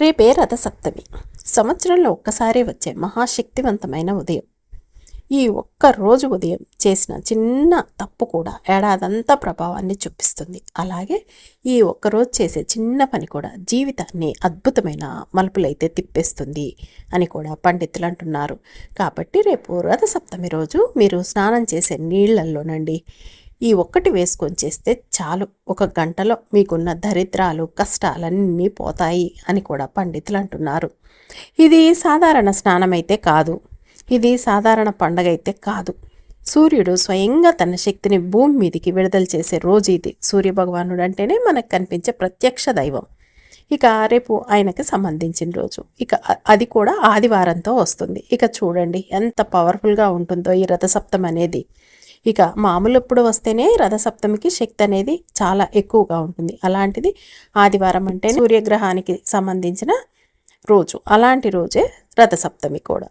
రేపే రథసప్తమి. సంవత్సరంలో ఒక్కసారి వచ్చే మహాశక్తివంతమైన ఉదయం. ఈ ఒక్క రోజు ఉదయం చేసిన చిన్న తప్పు కూడా ఏడాదంతా ప్రభావాన్ని చూపిస్తుంది. అలాగే ఈ ఒక్కరోజు చేసే చిన్న పని కూడా జీవితాన్ని అద్భుతమైన మలుపులైతే తిప్పేస్తుంది అని కూడా పండితులు అంటున్నారు. కాబట్టి రేపు రథసప్తమి రోజు మీరు స్నానం చేసే నీళ్ళల్లోనండి. ఈ ఒక్కటి వేసుకొని చేస్తే చాలు. ఒక గంటలో మీకున్న దరిద్రాలు కష్టాలన్నీ పోతాయి అని కూడా పండితులు అంటున్నారు. ఇది సాధారణ స్నానమైతే కాదు. ఇది సాధారణ పండగ అయితే కాదు. సూర్యుడు స్వయంగా తన శక్తిని భూమి మీదికి విడుదల చేసే రోజు ఇది. సూర్యభగవానుడు అంటేనే మనకు కనిపించే ప్రత్యక్ష దైవం. ఇక రేపు ఆయనకి సంబంధించిన రోజు. ఇక అది కూడా ఆదివారంతో వస్తుంది. ఇక చూడండి ఎంత పవర్ఫుల్గా ఉంటుందో ఈ రథసప్తం అనేది ఇక మామూలు ఎప్పుడు వస్తేనే రథసప్తమికి శక్తి అనేది చాలా ఎక్కువగా ఉంటుంది. అలాంటిది ఆదివారం అంటే సూర్యగ్రహానికి సంబంధించిన రోజు. అలాంటి రోజే రథసప్తమి కూడా.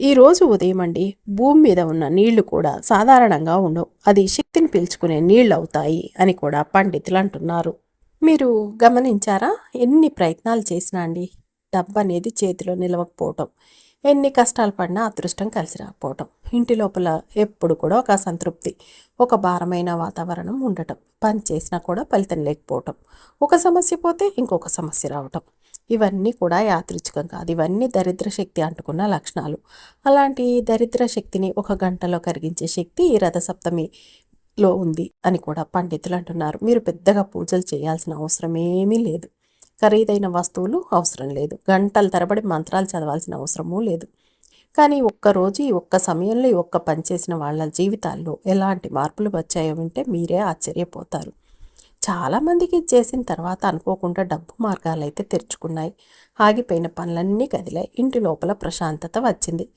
ఈ రోజు ఉదయం అండి భూమి మీద ఉన్న నీళ్ళు కూడా సాధారణంగా ఉండవు. అది శక్తిని పీల్చుకునే నీళ్ళు అవుతాయి అని కూడా పండితులు అంటున్నారు. మీరు గమనించారా? ఎన్ని ప్రయత్నాలు చేసినా అండి డబ్బు అనేది చేతిలో నిలవకపోవటం. ఎన్ని కష్టాలు పడినా అదృష్టం కలిసి రాకపోవటం. ఇంటి లోపల ఎప్పుడు కూడా ఒక అసంతృప్తి ఒక భారమైన వాతావరణం ఉండటం పని చేసినా కూడా ఫలితం లేకపోవటం ఒక సమస్య పోతే ఇంకొక సమస్య రావటం. ఇవన్నీ కూడా యాదృచ్ఛికం కాదు. ఇవన్నీ దరిద్ర శక్తి అంటుకున్న లక్షణాలు. అలాంటి దరిద్ర శక్తిని ఒక గంటలో కరిగించే శక్తి ఈ రథసప్తమిలో ఉంది అని కూడా పండితులు అంటున్నారు. మీరు పెద్దగా పూజలు చేయాల్సిన అవసరం ఏమీ లేదు. ఖరీదైన వస్తువులు అవసరం లేదు. గంటల తరబడి మంత్రాలు చదవాల్సిన అవసరమూ లేదు. కానీ ఒక్కరోజు ఈ ఒక్క సమయంలో ఈ ఒక్క పని చేసిన వాళ్ళ జీవితాల్లో ఎలాంటి మార్పులు వచ్చాయో వింటే మీరే ఆశ్చర్యపోతారు. చాలామందికి చేసిన తర్వాత అనుకోకుండా డబ్బు మార్గాలు అయితే తెరుచుకున్నాయి. ఆగిపోయిన పనులన్నీ కదిలాయి. ఇంటి లోపల ప్రశాంతత వచ్చింది.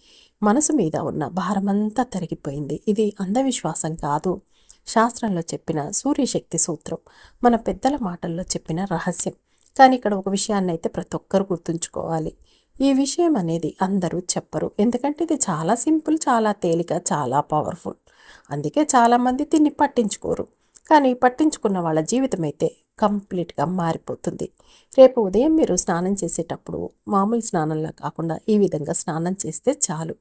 మనసు మీద ఉన్న భారమంతా తరిగిపోయింది. ఇది అంధవిశ్వాసం కాదు. శాస్త్రంలో చెప్పిన సూర్యశక్తి సూత్రం మన పెద్దల మాటల్లో చెప్పిన రహస్యం. కానీ ఇక్కడ ఒక విషయాన్ని అయితే ప్రతి ఒక్కరు గుర్తుంచుకోవాలి. ఈ విషయం అనేది అందరూ చెప్పరు. ఎందుకంటే ఇది చాలా సింపుల్ చాలా తేలిక చాలా పవర్ఫుల్. అందుకే చాలామంది దీన్ని పట్టించుకోరు. కానీ పట్టించుకున్న వాళ్ళ జీవితం అయితే కంప్లీట్గా మారిపోతుంది. రేపు ఉదయం మీరు స్నానం చేసేటప్పుడు మామూలు స్నానంలా కాకుండా ఈ విధంగా స్నానం చేస్తే చాలు.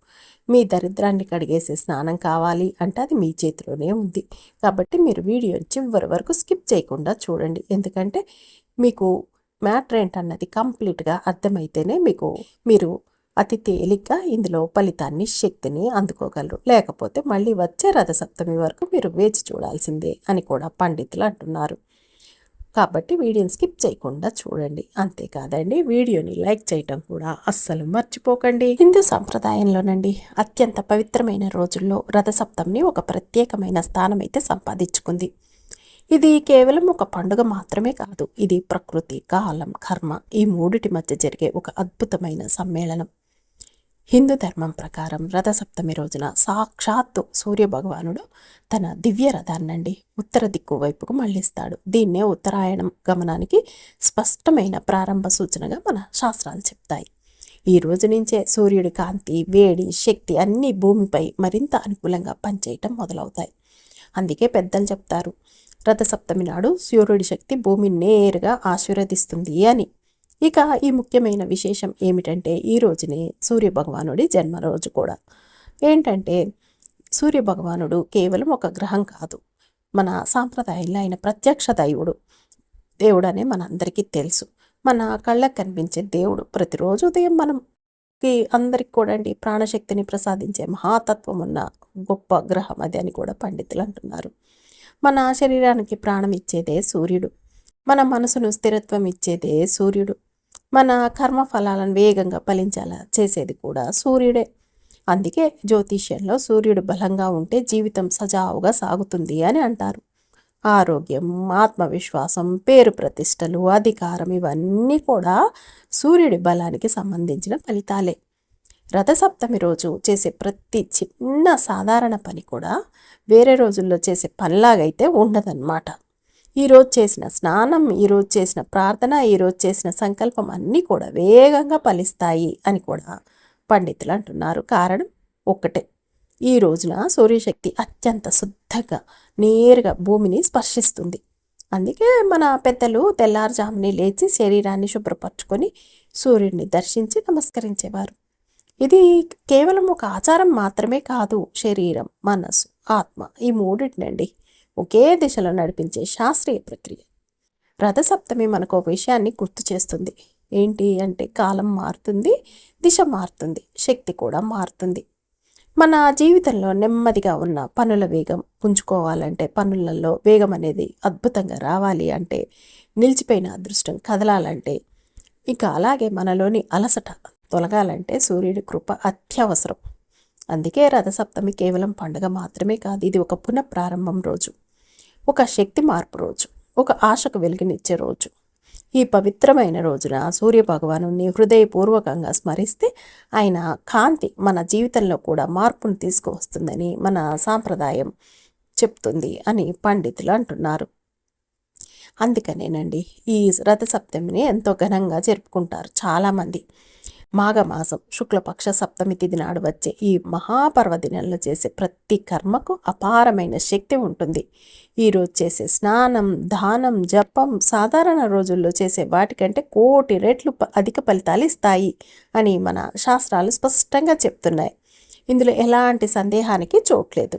మీ దరిద్రాన్ని కడిగేసే స్నానం కావాలి అంటే అది మీ చేతిలోనే ఉంది. కాబట్టి మీరు వీడియో చివరి వరకు స్కిప్ చేయకుండా చూడండి. ఎందుకంటే మీకు మ్యాటర్ ఏంటన్నది కంప్లీట్గా అర్థమైతేనే మీకు మీరు అతి తేలిగ్గా ఇందులో ఫలితాన్ని శక్తిని అందుకోగలరు. లేకపోతే మళ్ళీ వచ్చే రథసప్తమి వరకు మీరు వేచి చూడాల్సిందే అని కూడా పండితులు అంటున్నారు. కాబట్టి వీడియోని స్కిప్ చేయకుండా చూడండి. అంతేకాదండి వీడియోని లైక్ చేయటం కూడా అస్సలు మర్చిపోకండి. హిందూ సంప్రదాయంలోనండి అత్యంత పవిత్రమైన రోజుల్లో రథసప్తమిని ఒక ప్రత్యేకమైన స్థానం అయితే సంపాదించుకుంది. ఇది కేవలం ఒక పండుగ మాత్రమే కాదు ఇది ప్రకృతి కాలం కర్మ ఈ మూడిటి మధ్య జరిగే ఒక అద్భుతమైన సమ్మేళనం. హిందూ ధర్మం ప్రకారం రథసప్తమి రోజున సాక్షాత్తు సూర్యభగవానుడు తన దివ్య రథాన్నండి ఉత్తర దిక్కు వైపుకు మళ్ళిస్తాడు. దీన్నే ఉత్తరాయణం గమనానికి స్పష్టమైన ప్రారంభ సూచనగా మన శాస్త్రాలు చెప్తాయి. ఈ రోజు నుంచే సూర్యుడి కాంతి వేడి శక్తి అన్నీ భూమిపై మరింత అనుకూలంగా పనిచేయటం మొదలవుతాయి. అందుకే పెద్దలు చెప్తారు రథసప్తమి నాడు సూర్యుడి శక్తి భూమిని నేరుగా ఆశీర్వదిస్తుంది అని. ఇక ఈ ముఖ్యమైన విశేషం ఏమిటంటే ఈ రోజునే సూర్యభగవానుడి జన్మరోజు కూడా. ఏంటంటే సూర్యభగవానుడు కేవలం ఒక గ్రహం కాదు. మన సాంప్రదాయంలో ఆయన ప్రత్యక్ష దైవుడు. దేవుడు అనే మనందరికీ తెలుసు. మన కళ్ళకు కనిపించే దేవుడు ప్రతిరోజు ఉదయం మనంకి అందరికి కూడా అండి ప్రాణశక్తిని ప్రసాదించే మహాతత్వం ఉన్న గొప్ప గ్రహం అది అని కూడా పండితులు అంటున్నారు. మన శరీరానికి ప్రాణం ఇచ్చేదే సూర్యుడు. మన మనసును స్థిరత్వం ఇచ్చేదే సూర్యుడు. మన కర్మ ఫలాలను వేగంగా ఫలించేలా చేసేది కూడా సూర్యుడే. అందుకే జ్యోతిష్యంలో సూర్యుడు బలంగా ఉంటే జీవితం సజావుగా సాగుతుంది అని అంటారు. ఆరోగ్యం ఆత్మవిశ్వాసం పేరు ప్రతిష్టలు అధికారం ఇవన్నీ కూడా సూర్యుడి బలానికి సంబంధించిన ఫలితాలే. రథసప్తమి రోజు చేసే ప్రతి చిన్న సాధారణ పని కూడా వేరే రోజుల్లో చేసే పనిలాగైతే ఉండదన్నమాట. ఈరోజు చేసిన స్నానం ఈరోజు చేసిన ప్రార్థన ఈరోజు చేసిన సంకల్పం అన్నీ కూడా వేగంగా ఫలిస్తాయి అని కూడా పండితులు అంటున్నారు. కారణం ఒక్కటే. ఈ రోజున సూర్యశక్తి అత్యంత శుద్ధంగా నేరుగా భూమిని స్పర్శిస్తుంది. అందుకే మన పెద్దలు తెల్లారుజాముని లేచి శరీరాన్ని శుభ్రపరచుకొని సూర్యుడిని దర్శించి నమస్కరించేవారు. ఇది కేవలం ఒక ఆచారం మాత్రమే కాదు శరీరం మనసు ఆత్మ ఈ మూడింటినండి. ఒకే దిశలో నడిపించే శాస్త్రీయ ప్రక్రియ. రథసప్తమి మనకు ఒక విషయాన్ని గుర్తు చేస్తుంది. ఏంటి అంటే కాలం మారుతుంది దిశ మారుతుంది శక్తి కూడా మారుతుంది. మన జీవితంలో నెమ్మదిగా ఉన్న పనుల వేగం పుంజుకోవాలంటే పనులలో వేగం అనేది అద్భుతంగా రావాలి అంటే నిలిచిపోయిన అదృష్టం కదలాలంటే ఇక అలాగే మనలోని అలసట తొలగాలంటే సూర్యుడి కృప అత్యవసరం. అందుకే రథసప్తమి కేవలం పండుగ మాత్రమే కాదు ఇది ఒక పునఃప్రారంభం రోజు ఒక శక్తి మార్పు రోజు ఒక ఆశకు వెలుగునిచ్చే రోజు. ఈ పవిత్రమైన రోజున సూర్య భగవాను హృదయపూర్వకంగా స్మరిస్తే ఆయన కాంతి మన జీవితంలో కూడా మార్పును తీసుకువస్తుందని మన సాంప్రదాయం చెప్తుంది అని పండితులు అంటున్నారు. అందుకనేనండి ఈ రథసప్తమిని ఎంతో ఘనంగా జరుపుకుంటారు చాలామంది. మాఘమాసం శుక్లపక్ష సప్తమి తిథి నాడు వచ్చే ఈ మహాపర్వదినంలో చేసే ప్రతి కర్మకు అపారమైన శక్తి ఉంటుంది. ఈరోజు చేసే స్నానం దానం జపం సాధారణ రోజుల్లో చేసే వాటికంటే కోటి రెట్లు అధిక ఫలితాలు ఇస్తాయి అని మన శాస్త్రాలు స్పష్టంగా చెప్తున్నాయి. ఇందులో ఎలాంటి సందేహానికి చోట్లేదు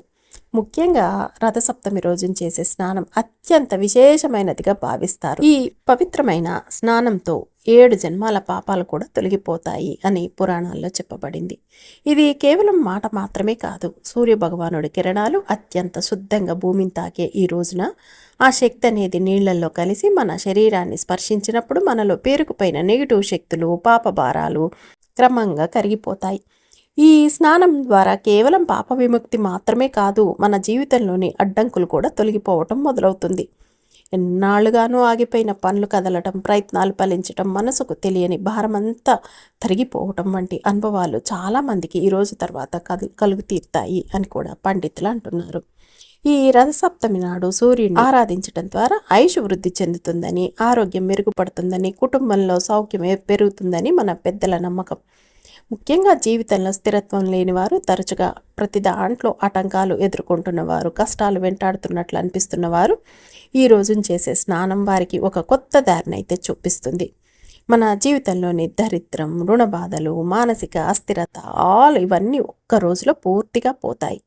ముఖ్యంగా రథసప్తమి రోజున చేసే స్నానం అత్యంత విశేషమైనదిగా భావిస్తారు. ఈ పవిత్రమైన స్నానంతో ఏడు జన్మాల పాపాలు కూడా తొలగిపోతాయి అని పురాణాల్లో చెప్పబడింది. ఇది కేవలం మాట మాత్రమే కాదు సూర్య భగవానుడి కిరణాలు అత్యంత శుద్ధంగా భూమిని తాకే ఈ రోజున ఆ శక్తి అనేది నీళ్ళలో కలిసి మన శరీరాన్ని స్పర్శించినప్పుడు మనలో పేరుకుపోయిన నెగిటివ్ శక్తులు పాప భారాలు క్రమంగా కరిగిపోతాయి. ఈ స్నానం ద్వారా కేవలం పాప విముక్తి మాత్రమే కాదు మన జీవితంలోని అడ్డంకులు కూడా తొలగిపోవటం మొదలవుతుంది. ఎన్నాళ్ళుగానూ ఆగిపోయిన పనులు కదలటం ప్రయత్నాలు ఫలించటం మనసుకు తెలియని భారమంతా తరిగిపోవటం వంటి అనుభవాలు చాలామందికి ఈరోజు తర్వాత కలు కలుగు తీరుతాయి అని కూడా పండితులు అంటున్నారు. ఈ రథసప్తమి నాడు సూర్యుని ఆరాధించడం ద్వారా ఆయుష్ వృద్ధి చెందుతుందని ఆరోగ్యం మెరుగుపడుతుందని కుటుంబంలో సౌఖ్యం పెరుగుతుందని మన పెద్దల నమ్మకం. ముఖ్యంగా జీవితంలో స్థిరత్వం లేనివారు తరచుగా ప్రతి దాంట్లో ఆటంకాలు ఎదుర్కొంటున్నవారు కష్టాలు వెంటాడుతున్నట్లు అనిపిస్తున్నవారు ఈ రోజున చేసే స్నానం వారికి ఒక కొత్త దారిని అయితే చూపిస్తుంది. మన జీవితంలోని దరిద్రం రుణ బాధలు మానసిక అస్థిరత ఆల్ ఇవన్నీ ఒక్క రోజులో పూర్తిగా పోతాయి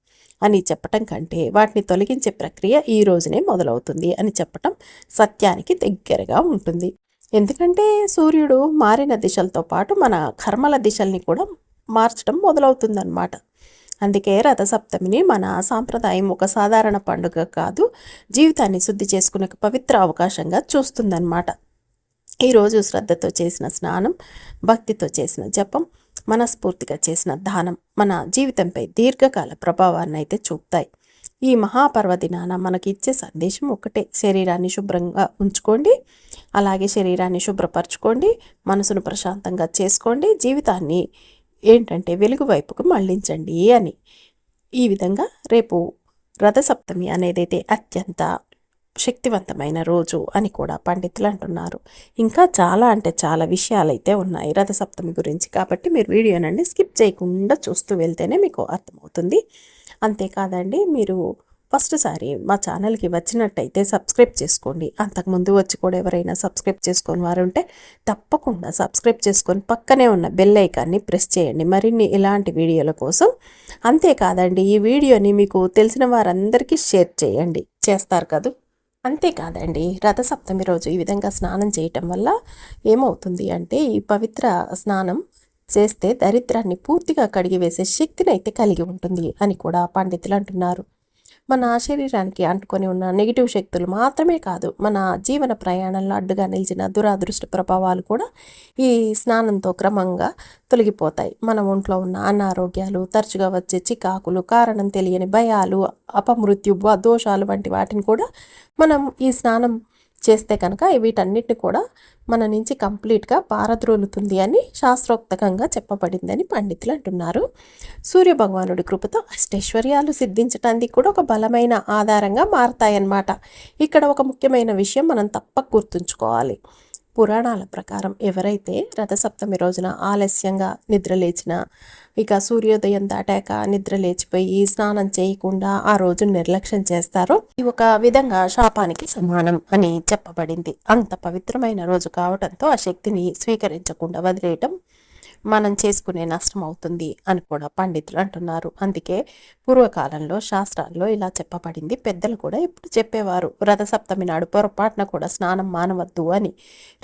అని చెప్పటం కంటే వాటిని తొలగించే ప్రక్రియ ఈ రోజునే మొదలవుతుంది అని చెప్పటం సత్యానికి దగ్గరగా ఉంటుంది. ఎందుకంటే సూర్యుడు మారిన దిశలతో పాటు మన కర్మల దిశల్ని కూడా మార్చడం మొదలవుతుందన్నమాట. అందుకే రథసప్తమిని మన సాంప్రదాయం ఒక సాధారణ పండుగ కాదు జీవితాన్ని శుద్ధి చేసుకునే పవిత్ర అవకాశంగా చూస్తుందన్నమాట. ఈరోజు శ్రద్ధతో చేసిన స్నానం భక్తితో చేసిన జపం మనస్ఫూర్తిగా చేసిన దానం మన జీవితంపై దీర్ఘకాల ప్రభావాన్ని అయితే చూపుతాయి. ఈ మహాపర్వదినాన మనకి ఇచ్చే సందేశం ఒకటే శరీరాన్ని శుభ్రంగా ఉంచుకోండి. అలాగే శరీరాన్ని శుభ్రపరచుకోండి. మనసును ప్రశాంతంగా చేసుకోండి. జీవితాన్ని ఏంటంటే వెలుగు వైపుకు మళ్ళించండి అని. ఈ విధంగా రేపు రథసప్తమి అనేదైతే అత్యంత శక్తివంతమైన రోజు అని కూడా పండితులు అంటున్నారు. ఇంకా చాలా అంటే చాలా విషయాలు అయితే ఉన్నాయి రథసప్తమి గురించి. కాబట్టి మీరు వీడియోనండి స్కిప్ చేయకుండా చూస్తూ వెళ్తేనే మీకు అర్థమవుతుంది. అంతేకాదండి మీరు ఫస్ట్ సారి మా ఛానల్కి వచ్చినట్టయితే సబ్స్క్రైబ్ చేసుకోండి. అంతకుముందు వచ్చి కూడా ఎవరైనా సబ్స్క్రైబ్ చేసుకొని వారు ఉంటే తప్పకుండా సబ్స్క్రైబ్ చేసుకొని పక్కనే ఉన్న బెల్ ఐకాన్ని ప్రెస్ చేయండి. మరిన్ని ఇలాంటి వీడియోల కోసం అంతేకాదండి ఈ వీడియోని మీకు తెలిసిన వారందరికీ షేర్ చేయండి. చేస్తారు కదా? అంతేకాదండి రథసప్తమి రోజు ఈ విధంగా స్నానం చేయటం వల్ల ఏమవుతుంది అంటే ఈ పవిత్ర స్నానం చేస్తే దరిద్రాన్ని పూర్తిగా కడిగివేసే శక్తిని అయితే కలిగి ఉంటుంది అని కూడా పండితులు అంటున్నారు. మన శరీరానికి అంటుకొని ఉన్న నెగిటివ్ శక్తులు మాత్రమే కాదు మన జీవన ప్రయాణంలో అడ్డుగా నిలిచిన దురాదృష్ట ప్రభావాలు కూడా ఈ స్నానంతో క్రమంగా తొలగిపోతాయి. మన ఒంట్లో ఉన్న అనారోగ్యాలు తరచుగా వచ్చే చికాకులు కారణం తెలియని భయాలు అపమృత్యు దోషాలు వంటి వాటిని కూడా మనం ఈ స్నానం చేస్తే కనుక వీటన్నిటిని కూడా మన నుంచి కంప్లీట్గా పారద్రోలుతుంది అని శాస్త్రోక్తకంగా చెప్పబడిందని పండితులు అంటున్నారు. సూర్యభగవానుడి కృపతో అష్టైశ్వర్యాలు సిద్ధించడానికి కూడా ఒక బలమైన ఆధారంగా మారతాయన్నమాట. ఇక్కడ ఒక ముఖ్యమైన విషయం మనం తప్పక గుర్తుంచుకోవాలి. పురాణాల ప్రకారం ఎవరైతే రథసప్తమి రోజున ఆలస్యంగా నిద్రలేచినా ఇక సూర్యోదయం దాటాక నిద్ర లేచిపోయి స్నానం చేయకుండా ఆ రోజు నిర్లక్ష్యం చేస్తారో ఇది ఒక విధంగా శాపానికి సమానం అని చెప్పబడింది. అంత పవిత్రమైన రోజు కావడంతో ఆ శక్తిని స్వీకరించకుండా వదిలేయటం మనం చేసుకునే నష్టం అవుతుంది అని కూడా పండితులు అంటున్నారు. అందుకే పూర్వకాలంలో శాస్త్రాల్లో ఇలా చెప్పబడింది. పెద్దలు కూడా ఇప్పుడు చెప్పేవారు. రథసప్తమి నాడు పొరపాటున కూడా స్నానం మానవద్దు అని.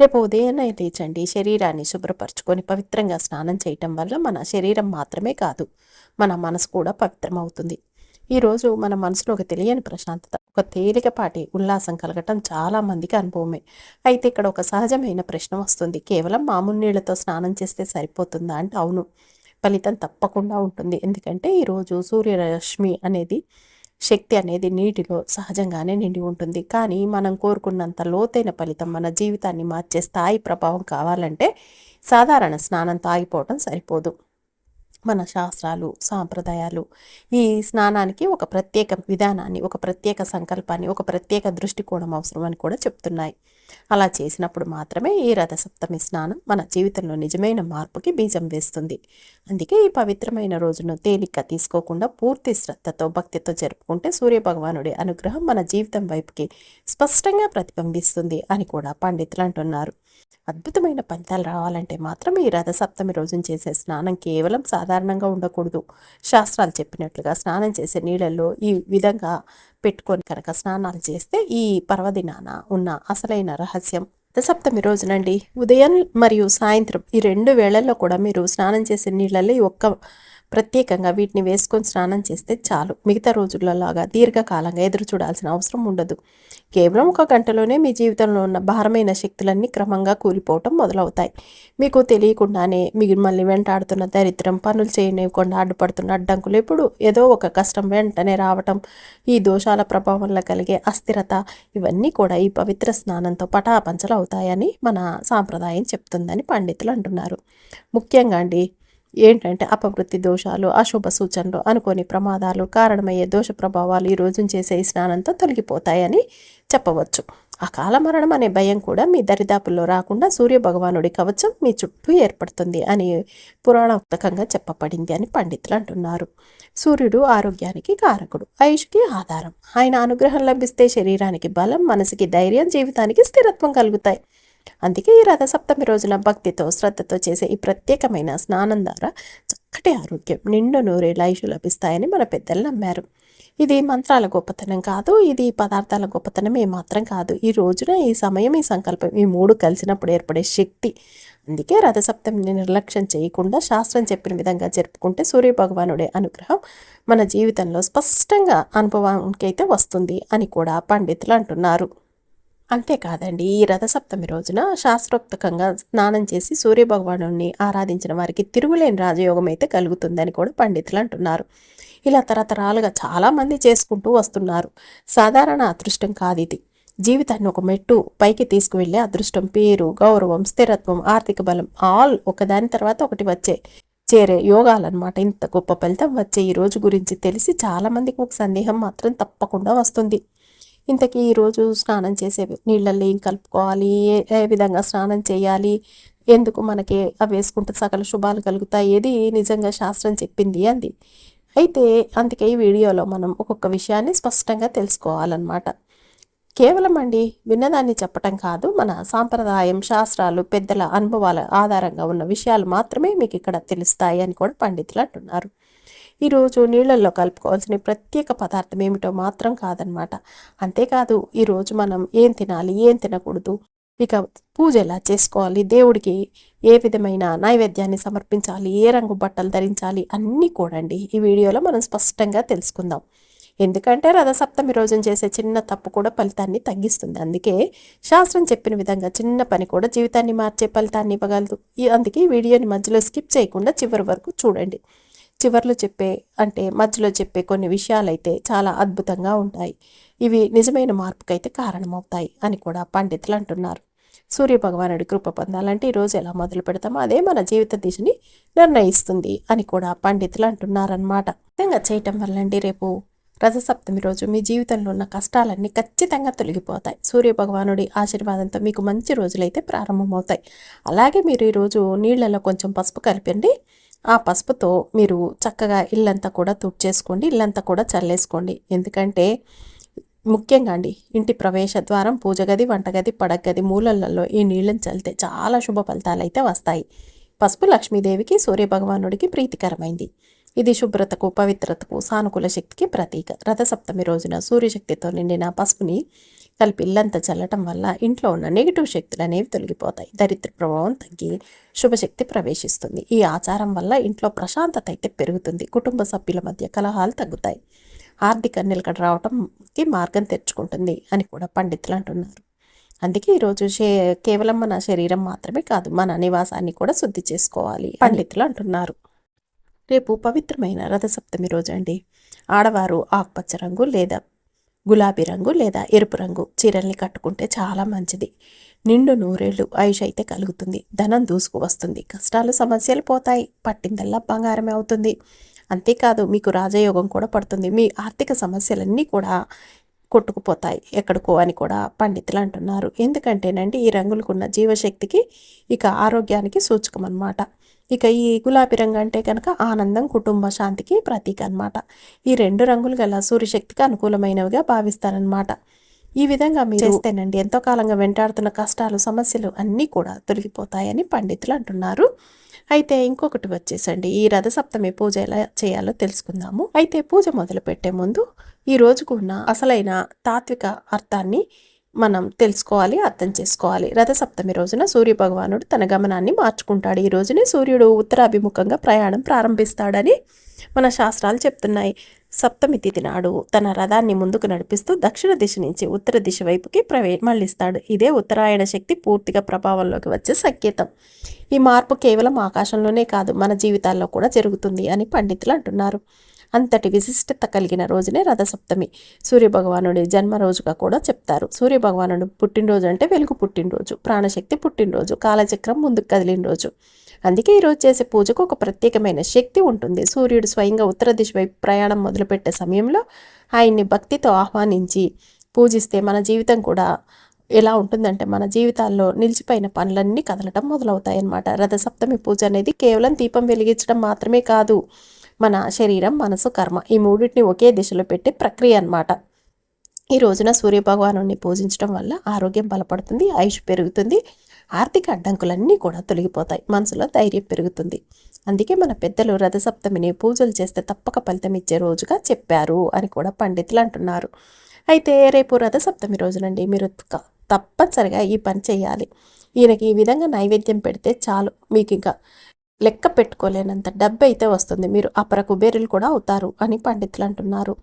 రేపు ఉదయాన్నే లేచండి. శరీరాన్ని శుభ్రపరచుకొని పవిత్రంగా స్నానం చేయటం వల్ల మన శరీరం మాత్రమే కాదు మన మనసు కూడా పవిత్రమవుతుంది. ఈరోజు మన మనసులో ఒక తెలియని ప్రశాంతత ఒక తేలికపాటి ఉల్లాసం కలగటం చాలా మందికి అనుభవమే. అయితే ఇక్కడ ఒక సహజమైన ప్రశ్న వస్తుంది. కేవలం మామూలు నీళ్ళతో స్నానం చేస్తే సరిపోతుందా అంటే అవును. ఫలితం తప్పకుండా ఉంటుంది. ఎందుకంటే ఈరోజు సూర్యరశ్మి అనేది శక్తి అనేది నీటిలో సహజంగానే నిండి ఉంటుంది. కానీ మనం కోరుకున్నంత లోతైన ఫలితం మన జీవితాన్ని మార్చే స్థాయి ప్రభావం కావాలంటే సాధారణ స్నానం తాగిపోవటం సరిపోదు. మన శాస్త్రాలు సాంప్రదాయాలు ఈ స్నానానికి ఒక ప్రత్యేక విధానాన్ని ఒక ప్రత్యేక సంకల్పాన్ని ఒక ప్రత్యేక దృష్టికోణం అవసరం అని కూడా చెప్తున్నాయి. అలా చేసినప్పుడు మాత్రమే ఈ రథసప్తమి స్నానం మన జీవితంలో నిజమైన మార్పుకి బీజం వేస్తుంది. అందుకే ఈ పవిత్రమైన రోజును తేలిక తీసుకోకుండా పూర్తి శ్రద్ధతో భక్తితో జరుపుకుంటే సూర్యభగవానుడి అనుగ్రహం మన జీవితం వైపుకి స్పష్టంగా ప్రతిబింబిస్తుంది అని కూడా పండితులు అంటున్నారు. అద్భుతమైన ఫలితాలు రావాలంటే మాత్రం ఈ రథసప్తమి రోజున చేసే స్నానం కేవలం సాధారణంగా ఉండకూడదు. శాస్త్రాలు చెప్పినట్లుగా స్నానం చేసే నీళ్ళల్లో ఈ విధంగా పెట్టుకొని కనుక స్నానాలు చేస్తే ఈ పర్వదినాన ఉన్న అసలైన రహస్యం. దసప్తమి రోజునండి. ఉదయం మరియు సాయంత్రం ఈ రెండు వేళల్లో కూడా మీరు స్నానం చేసే నీళ్ళల్లో ఈ ఒక్క ప్రత్యేకంగా వీటిని వేసుకొని స్నానం చేస్తే చాలు. మిగతా రోజులలాగా దీర్ఘకాలంగా ఎదురు చూడాల్సిన అవసరం ఉండదు. కేవలం ఒక గంటలోనే మీ జీవితంలో ఉన్న భారమైన శక్తులన్నీ క్రమంగా కూలిపోవటం మొదలవుతాయి. మీకు తెలియకుండానే మిమ్మల్ని వెంటాడుతున్న దరిద్రం పనులు చేయనివ్వకుండా అడ్డుపడుతున్న అడ్డంకులు ఎప్పుడు ఏదో ఒక కష్టం వెంటనే రావటం ఈ దోషాల ప్రభావంలో కలిగే అస్థిరత ఇవన్నీ కూడా ఈ పవిత్ర స్నానంతో పటాపంచలు అవుతాయని మన సాంప్రదాయం చెప్తుందని పండితులు అంటున్నారు. ముఖ్యంగా అండి ఏంటంటే అపవృత్తి దోషాలు అశుభ సూచనలు అనుకోని ప్రమాదాలు కారణమయ్యే దోష ప్రభావాలు ఈ రోజున చేసే ఈ స్నానంతో తొలగిపోతాయని చెప్పవచ్చు. అకాల మరణం అనే భయం కూడా మీ దరిదాపుల్లో రాకుండా సూర్య భగవానుడి కవచం మీ చుట్టూ ఏర్పడుతుంది అని పురాణోక్తకంగా చెప్పబడింది అని పండితులు అంటున్నారు. సూర్యుడు ఆరోగ్యానికి కారకుడు ఆయుష్కి ఆధారం. ఆయన అనుగ్రహం లభిస్తే శరీరానికి బలం మనసుకి ధైర్యం జీవితానికి స్థిరత్వం కలుగుతాయి. అందుకే ఈ రథసప్తమి రోజున భక్తితో శ్రద్ధతో చేసే ఈ ప్రత్యేకమైన స్నానం ద్వారా చక్కటి ఆరోగ్యం నిండు నూరేళ్ళ ఆయుషు లభిస్తాయని మన పెద్దలు నమ్మారు. ఇది మంత్రాల గొప్పతనం కాదు ఇది పదార్థాల గొప్పతనం ఏమాత్రం కాదు. ఈ రోజున ఈ సమయం ఈ సంకల్పం ఈ మూడు కలిసినప్పుడు ఏర్పడే శక్తి. అందుకే రథసప్తమిని నిర్లక్ష్యం చేయకుండా శాస్త్రం చెప్పిన విధంగా జరుపుకుంటే సూర్య భగవానుడే అనుగ్రహం మన జీవితంలో స్పష్టంగా అనుభవానికి అయితే వస్తుంది అని కూడా పండితులు అంటున్నారు. అంతేకాదండి. ఈ రథసప్తమి రోజున శాస్త్రోక్తకంగా స్నానం చేసి సూర్యభగవాను ఆరాధించిన వారికి తిరుగులేని రాజయోగం అయితే కలుగుతుందని కూడా పండితులు అంటున్నారు. ఇలా తరతరాలుగా చాలామంది చేసుకుంటూ వస్తున్నారు. సాధారణ అదృష్టం కాదు ఇది జీవితాన్ని ఒక మెట్టు పైకి తీసుకువెళ్ళే అదృష్టం పేరు గౌరవం స్థిరత్వం ఆర్థిక బలం ఆల్ ఒకదాని తర్వాత ఒకటి వచ్చే చేరే యోగాలన్నమాట. ఇంత గొప్ప ఫలితం వచ్చే ఈ రోజు గురించి తెలిసి చాలామందికి ఒక సందేహం మాత్రం తప్పకుండా వస్తుంది. ఇంతకీ ఈరోజు స్నానం చేసే నీళ్ళల్లో ఏం కలుపుకోవాలి? ఏ విధంగా స్నానం చేయాలి? ఎందుకు మనకి అవి వేసుకుంటే సకల శుభాలు కలుగుతాయి? ఏది నిజంగా శాస్త్రం చెప్పింది అంది. అయితే అందుకే ఈ వీడియోలో మనం ఒక్కొక్క విషయాన్ని స్పష్టంగా తెలుసుకోవాలన్నమాట. కేవలం అండి విన్నదాన్ని చెప్పటం కాదు మన సాంప్రదాయం శాస్త్రాలు పెద్దల అనుభవాల ఆధారంగా ఉన్న విషయాలు మాత్రమే మీకు ఇక్కడ తెలుస్తాయి అని కూడా పండితులు అంటున్నారు. ఈరోజు నీళ్ళల్లో కలుపుకోవాల్సిన ప్రత్యేక పదార్థం ఏమిటో మాత్రం కాదనమాట. అంతేకాదు ఈరోజు మనం ఏం తినాలి ఏం తినకూడదు ఇక పూజ ఎలా చేసుకోవాలి దేవుడికి ఏ విధమైన నైవేద్యాన్ని సమర్పించాలి ఏ రంగు బట్టలు ధరించాలి అన్నీ కూడండి ఈ వీడియోలో మనం స్పష్టంగా తెలుసుకుందాం. ఎందుకంటే రథసప్తమి రోజున చేసే చిన్న తప్పు కూడా ఫలితాన్ని తగ్గిస్తుంది. అందుకే శాస్త్రం చెప్పిన విధంగా చిన్న పని కూడా జీవితాన్ని మార్చే ఫలితాన్ని ఇవ్వగలదు. అందుకే ఈ వీడియోని మధ్యలో స్కిప్ చేయకుండా చివరి వరకు చూడండి. చివర్లో చెప్పే అంటే మధ్యలో చెప్పే కొన్ని విషయాలైతే చాలా అద్భుతంగా ఉంటాయి. ఇవి నిజమైన మార్పుకైతే కారణమవుతాయి అని కూడా పండితులు అంటున్నారు. సూర్య భగవానుడి కృప పొందాలంటే ఈరోజు ఎలా మొదలు పెడతామో అదే మన జీవిత దిశని నిర్ణయిస్తుంది అని కూడా పండితులు అంటున్నారనమాట విధంగా చేయటం వల్లండి రేపు రథసప్తమి రోజు మీ జీవితంలో ఉన్న కష్టాలన్నీ ఖచ్చితంగా తొలగిపోతాయి. సూర్య భగవానుడి ఆశీర్వాదంతో మీకు మంచి రోజులైతే ప్రారంభమవుతాయి. అలాగే మీరు ఈరోజు నీళ్ళలో కొంచెం పసుపు కలిపండి. ఆ పసుపుతో మీరు చక్కగా ఇల్లంతా కూడా తుడిచేసుకోండి ఇల్లంతా కూడా చల్లేసుకోండి. ఎందుకంటే ముఖ్యంగా అండి ఇంటి ప్రవేశ ద్వారం పూజ గది వంటగది పడగది మూలలలో ఈ నీళ్ళని చల్లితే చాలా శుభ ఫలితాలు అయితే వస్తాయి. పసుపు లక్ష్మీదేవికి సూర్యభగవానుడికి ప్రీతికరమైంది. ఇది శుభ్రతకు పవిత్రతకు సానుకూల శక్తికి ప్రతీక. రథసప్తమి రోజున సూర్యశక్తితో నిండిన పసుపుని కలిపి ఇల్లంతా చల్లటం వల్ల ఇంట్లో ఉన్న నెగిటివ్ శక్తులు అనేవి తొలగిపోతాయి. దరిద్ర ప్రభావం తగ్గి శుభశక్తి ప్రవేశిస్తుంది. ఈ ఆచారం వల్ల ఇంట్లో ప్రశాంతత అయితే పెరుగుతుంది. కుటుంబ సభ్యుల మధ్య కలహాలు తగ్గుతాయి. ఆర్థిక నిలకడ రావటంకి మార్గం తెరుచుకుంటుంది అని కూడా పండితులు అంటున్నారు. అందుకే ఈరోజు కేవలం మన శరీరం మాత్రమే కాదు మన నివాసాన్ని కూడా శుద్ధి చేసుకోవాలి పండితులు అంటున్నారు. రేపు పవిత్రమైన రథసప్తమి రోజు అండి. ఆడవారు ఆకుపచ్చ రంగు లేదా గులాబీ రంగు లేదా ఎరుపు రంగు చీరల్ని కట్టుకుంటే చాలా మంచిది. నిండు నూరేళ్ళు ఆయుష్ అయితే కలుగుతుంది. ధనం దూసుకు వస్తుంది. కష్టాలు సమస్యలు పోతాయి. పట్టిందల్లా బంగారమే అవుతుంది. అంతేకాదు మీకు రాజయోగం కూడా పడుతుంది. మీ ఆర్థిక సమస్యలన్నీ కూడా కొట్టుకుపోతాయి. ఎక్కడికో అని కూడా పండితులు అంటున్నారు. ఎందుకంటేనండి ఈ రంగులకున్న జీవశక్తికి ఇక ఆరోగ్యానికి సూచకం అన్నమాట ఇక ఈ గులాబీ రంగు అంటే కనుక ఆనందం కుటుంబ శాంతికి ప్రతీక అనమాట ఈ రెండు రంగులు గల సూర్యశక్తికి అనుకూలమైనవిగా భావిస్తారనమాట ఈ విధంగా మీరు చేస్తేనండి. ఎంతో కాలంగా వెంటాడుతున్న కష్టాలు సమస్యలు అన్నీ కూడా తొలగిపోతాయని పండితులు అంటున్నారు. అయితే ఇంకొకటి వచ్చేసండి. ఈ రథసప్తమి పూజ ఎలా చేయాలో తెలుసుకుందాము. అయితే పూజ మొదలు పెట్టే ముందు ఈ రోజుకు ఉన్న అసలైన తాత్విక అర్థాన్ని మనం తెలుసుకోవాలి అర్థం చేసుకోవాలి. రథసప్తమి రోజున సూర్య భగవానుడు తన గమనాన్ని మార్చుకుంటాడు. ఈ రోజునే సూర్యుడు ఉత్తరాభిముఖంగా ప్రయాణం ప్రారంభిస్తాడని మన శాస్త్రాలు చెప్తున్నాయి. సప్తమి తిథి నాడు తన రథాన్ని ముందుకు నడిపిస్తూ దక్షిణ దిశ నుంచి ఉత్తర దిశ వైపుకి ప్రవే మళ్ళిస్తాడు. ఇదే ఉత్తరాయణ శక్తి పూర్తిగా ప్రభావంలోకి వచ్చే సంకేతం. ఈ మార్పు కేవలం ఆకాశంలోనే కాదు మన జీవితాల్లో కూడా జరుగుతుంది అని పండితులు అంటున్నారు. అంతటి విశిష్టత కలిగిన రోజునే రథసప్తమి. సూర్యభగవానుడి జన్మరోజుగా కూడా చెప్తారు. సూర్యభగవానుడు పుట్టినరోజు అంటే వెలుగు పుట్టినరోజు ప్రాణశక్తి పుట్టినరోజు కాలచక్రం ముందుకు కదిలిన రోజు. అందుకే ఈరోజు చేసే పూజకు ఒక ప్రత్యేకమైన శక్తి ఉంటుంది. సూర్యుడు స్వయంగా ఉత్తర దిశ వైపు ప్రయాణం మొదలుపెట్టే సమయంలో ఆయన్ని భక్తితో ఆహ్వానించి పూజిస్తే మన జీవితం కూడా ఎలా ఉంటుందంటే మన జీవితాల్లో నిలిచిపోయిన పనులన్నీ కదలటం మొదలవుతాయి అన్నమాట రథసప్తమి పూజ అనేది కేవలం దీపం వెలిగించడం మాత్రమే కాదు. మన శరీరం మనసు కర్మ ఈ మూడింటిని ఒకే దిశలో పెట్టే ప్రక్రియ అనమాట ఈ రోజున సూర్యభగవాను పూజించడం వల్ల ఆరోగ్యం బలపడుతుంది ఆయుష్ పెరుగుతుంది ఆర్థిక అడ్డంకులన్నీ కూడా తొలగిపోతాయి మనసులో ధైర్యం పెరుగుతుంది. అందుకే మన పెద్దలు రథసప్తమిని పూజలు చేస్తే తప్పక ఫలితం ఇచ్చే రోజుగా చెప్పారు అని కూడా పండితులు అంటున్నారు. అయితే రేపు రథసప్తమి రోజునండి మీరు తప్పనిసరిగా ఈ పని చేయాలి. ఈయనకి ఈ విధంగా నైవేద్యం పెడితే చాలు మీకు ఇంకా లెక్క పెట్టుకోలేనంత డబ్బు అయితే వస్తుంది. మీరు అపర కుబేరులు కూడా అవుతారు అని పండితులు అంటున్నారు.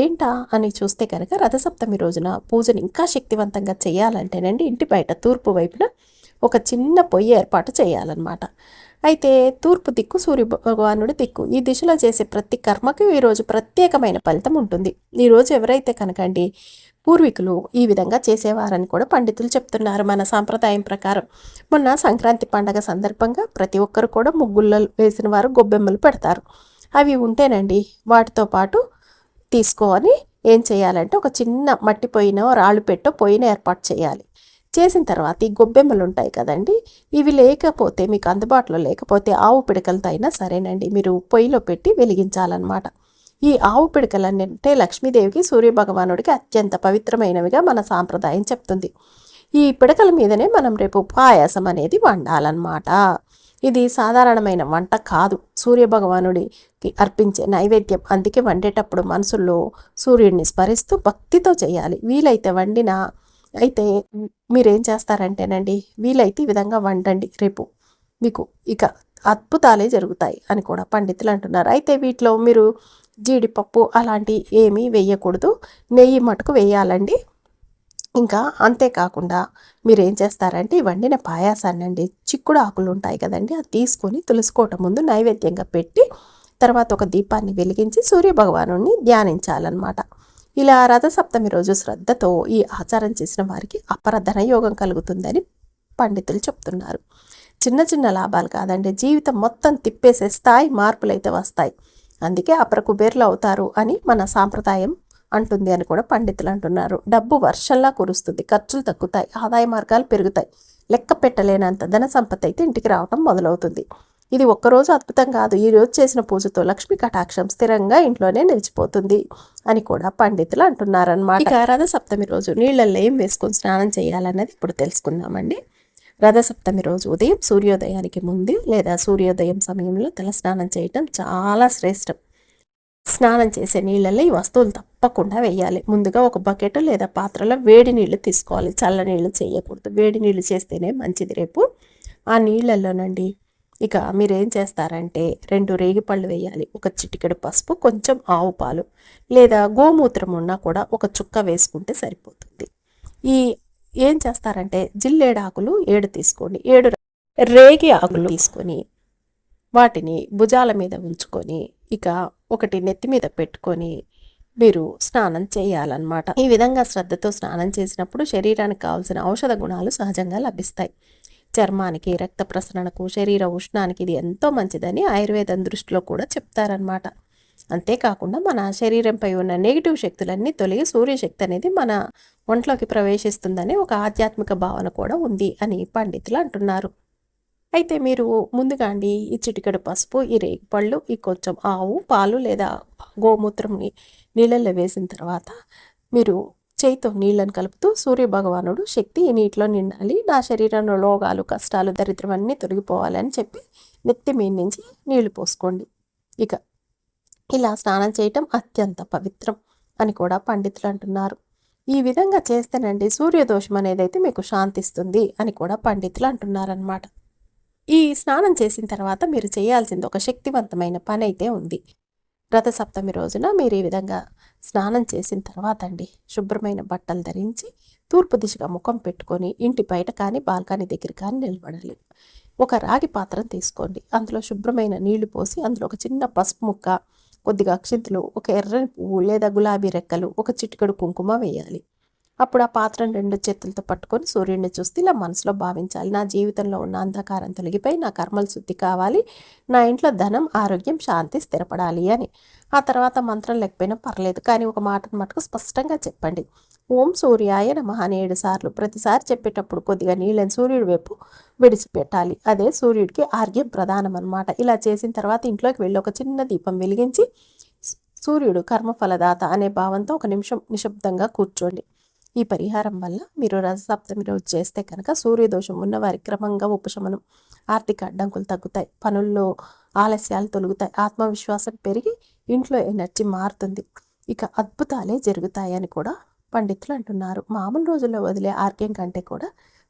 ఏంటా అని చూస్తే కనుక రథసప్తమి రోజున పూజను ఇంకా శక్తివంతంగా చేయాలంటేనండి ఇంటి బయట తూర్పు వైపున ఒక చిన్న పొయ్యి ఏర్పాటు చేయాలన్నమాట. అయితే తూర్పు దిక్కు సూర్య భగవానుడి దిక్కు. ఈ దిశలో చేసే ప్రతి కర్మకు ఈరోజు ప్రత్యేకమైన ఫలితం ఉంటుంది. ఈరోజు ఎవరైతే కనుకండి పూర్వీకులు ఈ విధంగా చేసేవారని కూడా పండితులు చెప్తున్నారు మన సాంప్రదాయం ప్రకారం. మొన్న సంక్రాంతి పండగ సందర్భంగా ప్రతి ఒక్కరు కూడా ముగ్గుల్లో వేసిన వారు గొబ్బెమ్మలు పెడతారు. అవి ఉంటేనండి వాటితో పాటు తీసుకొని ఏం చేయాలంటే ఒక చిన్న మట్టి పొయ్యినో రాళ్ళు పెట్టో పొయ్యిన ఏర్పాటు చేయాలి. చేసిన తర్వాత ఈ గొబ్బెమ్మలు ఉంటాయి కదండి ఇవి లేకపోతే మీకు అందుబాటులో లేకపోతే ఆవు పిడకలతో అయినా సరేనండి మీరు పొయ్యిలో పెట్టి వెలిగించాలన్నమాట. ఈ ఆవు పిడకలన్నీ అంటే లక్ష్మీదేవికి సూర్యభగవానుడికి అత్యంత పవిత్రమైనవిగా మన సాంప్రదాయం చెప్తుంది. ఈ పిడకల మీదనే మనం రేపు పాయాసం అనేది వండాలన్నమాట. ఇది సాధారణమైన వంట కాదు. సూర్యభగవానుడికి అర్పించే నైవేద్యం అందుకే వండేటప్పుడు మనసుల్లో సూర్యుడిని స్మరిస్తూ భక్తితో చేయాలి. వీలైతే వండిన అయితే మీరేం చేస్తారంటేనండి వీలైతే ఈ విధంగా వండండి. రేపు మీకు ఇక అద్భుతాలే జరుగుతాయి అని కూడా పండితులు అంటున్నారు. అయితే వీటిలో మీరు జీడిపప్పు అలాంటి ఏమీ వేయకూడదు. నెయ్యి మటుకు వేయాలండి. ఇంకా అంతేకాకుండా మీరు ఏం చేస్తారంటే ఈ వండిన పాయాసాన్ని అండి చిక్కుడు ఆకులు ఉంటాయి కదండి అది తీసుకొని తులుసుకోవటం ముందు నైవేద్యంగా పెట్టి తర్వాత ఒక దీపాన్ని వెలిగించి సూర్యభగవాను ధ్యానించాలన్నమాట. ఇలా రథసప్తమి రోజు శ్రద్ధతో ఈ ఆచారం చేసిన వారికి అపర ధనయోగం కలుగుతుందని పండితులు చెప్తున్నారు. చిన్న చిన్న లాభాలు కాదండి జీవితం మొత్తం తిప్పేసే స్థాయి మార్పులు అయితే వస్తాయి. అందుకే అపర కుబేర్లు అవుతారు అని మన సాంప్రదాయం అంటుంది అని కూడా పండితులు అంటున్నారు. డబ్బు వర్షంలా కురుస్తుంది ఖర్చులు తగ్గుతాయి ఆదాయ మార్గాలు పెరుగుతాయి. లెక్క పెట్టలేనంత ధన సంపత్తి అయితే ఇంటికి రావడం మొదలవుతుంది. ఇది ఒక్కరోజు అద్భుతం కాదు ఈ రోజు చేసిన పూజతో లక్ష్మీ కటాక్షం స్థిరంగా ఇంట్లోనే నిలిచిపోతుంది అని కూడా పండితులు అంటున్నారనమాట ఇక రథ సప్తమి రోజు నీళ్ళల్లో ఏం వేసుకొని స్నానం చేయాలన్నది ఇప్పుడు తెలుసుకుందామండి. రథసప్తమి రోజు ఉదయం సూర్యోదయానికి ముందు లేదా సూర్యోదయం సమయంలో తల స్నానం చేయటం చాలా శ్రేష్టం. స్నానం చేసే నీళ్ళల్లో ఈ వస్తువులు తప్పకుండా వేయాలి. ముందుగా ఒక బకెట్ లేదా పాత్రలో వేడి నీళ్ళు తీసుకోవాలి. చల్ల నీళ్ళు చేయకూడదు. వేడి నీళ్ళు చేస్తేనే మంచిది రేపు. ఆ నీళ్ళల్లోనండి ఇక మీరు ఏం చేస్తారంటే రెండు రేగిపళ్ళు వేయాలి. ఒక చిటికెడు పసుపు కొంచెం ఆవు పాలు లేదా గోమూత్రం ఉన్నా కూడా ఒక చుక్క వేసుకుంటే సరిపోతుంది. ఈ ఏం చేస్తారంటే జిల్లేడు ఆకులు ఏడు తీసుకోండి. ఏడు రేగి ఆకులు తీసుకొని వాటిని భుజాల మీద ఉంచుకొని ఇక ఒకటి నెత్తి మీద పెట్టుకొని మీరు స్నానం చేయాలన్నమాట. ఈ విధంగా శ్రద్ధతో స్నానం చేసినప్పుడు శరీరానికి కావాల్సిన ఔషధ గుణాలు సహజంగా లభిస్తాయి. చర్మానికి రక్త ప్రసరణకు శరీర ఉష్ణానికి ఇది ఎంతో మంచిదని ఆయుర్వేదం దృష్టిలో కూడా చెప్తారనమాట అంతేకాకుండా మన శరీరంపై ఉన్న నెగిటివ్ శక్తులన్నీ తొలగి సూర్యశక్తి అనేది మన ఒంట్లోకి ప్రవేశిస్తుందని ఒక ఆధ్యాత్మిక భావన కూడా ఉంది అని పండితులు అంటున్నారు. అయితే మీరు ముందుగా అండి ఈ చిటికెడు పసుపు ఈ రేగిపళ్ళు ఈ కొంచెం ఆవు పాలు లేదా గోమూత్రంని నీళ్ళల్లో వేసిన తర్వాత మీరు చేయితో నీళ్ళను కలుపుతూ సూర్య భగవానుడు శక్తి ఈ నీటిలో నిండాలి నా శరీరంలో రోగాలు కష్టాలు దరిద్రం అన్నీ తొలగిపోవాలని చెప్పి నెత్తి మీద నుంచి నీళ్ళు పోసుకోండి. ఇక ఇలా స్నానం చేయటం అత్యంత పవిత్రం అని కూడా పండితులు అంటున్నారు. ఈ విధంగా చేస్తేనండి సూర్యదోషం అనేది అయితే మీకు శాంతిస్తుంది అని కూడా పండితులు అంటున్నారనమాట ఈ స్నానం చేసిన తర్వాత మీరు చేయాల్సింది ఒక శక్తివంతమైన పని అయితే ఉంది. రథసప్తమి రోజున మీరు ఈ విధంగా స్నానం చేసిన తర్వాత అండి శుభ్రమైన బట్టలు ధరించి తూర్పు దిశగా ముఖం పెట్టుకొని ఇంటి బయట కానీ బాల్కనీ దగ్గర కానీ నిలబడాలి. ఒక రాగి పాత్ర తీసుకోండి. అందులో శుభ్రమైన నీళ్ళు పోసి అందులో ఒక చిన్న పసుపు ముక్క కొద్దిగా అక్షింతలు ఒక ఎర్రని పువ్వు లేదా గులాబీ రెక్కలు ఒక చిటికడు కుంకుమ వేయాలి. అప్పుడు ఆ పాత్రను రెండు చేతులతో పట్టుకొని సూర్యుడిని చూస్తే ఇలా మనసులో భావించాలి. నా జీవితంలో ఉన్న అంధకారం తొలగిపోయి నా కర్మలు శుద్ధి కావాలి. నా ఇంట్లో ధనం ఆరోగ్యం శాంతి స్థిరపడాలి అని. ఆ తర్వాత మంత్రం లేకపోయినా పర్లేదు. కానీ ఒక మాటను మటుకు స్పష్టంగా చెప్పండి. ఓం సూర్యాయ నమ అని ఏడు సార్లు ప్రతిసారి చెప్పేటప్పుడు కొద్దిగా నీళ్ళని సూర్యుడి వైపు విడిచిపెట్టాలి. అదే సూర్యుడికి ఆర్గ్యం ప్రధానం అనమాట ఇలా చేసిన తర్వాత ఇంట్లోకి వెళ్ళి ఒక చిన్న దీపం వెలిగించి సూర్యుడు కర్మఫలదాత అనే భావంతో ఒక నిమిషం నిశ్శబ్దంగా కూర్చోండి. ఈ పరిహారం వల్ల మీరు రజసప్తమి రోజు చేస్తే కనుక సూర్యదోషం ఉన్నవారి క్రమంగా ఉపశమనం ఆర్థిక అడ్డంకులు తగ్గుతాయి. పనుల్లో ఆలస్యాలు తొలుగుతాయి. ఆత్మవిశ్వాసం పెరిగి ఇంట్లో ఎనర్జీ మారుతుంది. ఇక అద్భుతాలే జరుగుతాయని కూడా పండితులు అంటున్నారు. మామూలు రోజుల్లో వదిలే ఆర్గ్యం కంటే కూడా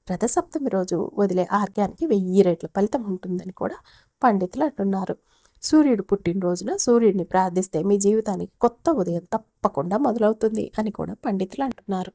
రథసప్తమి రోజు వదిలే ఆర్గ్యానికి వెయ్యి రెట్ల ఫలితం ఉంటుందని కూడా పండితులు అంటున్నారు. సూర్యుడు పుట్టినరోజున సూర్యుడిని ప్రార్థిస్తే మీ జీవితానికి కొత్త ఉదయం తప్పకుండా మొదలవుతుంది అని కూడా పండితులు అంటున్నారు.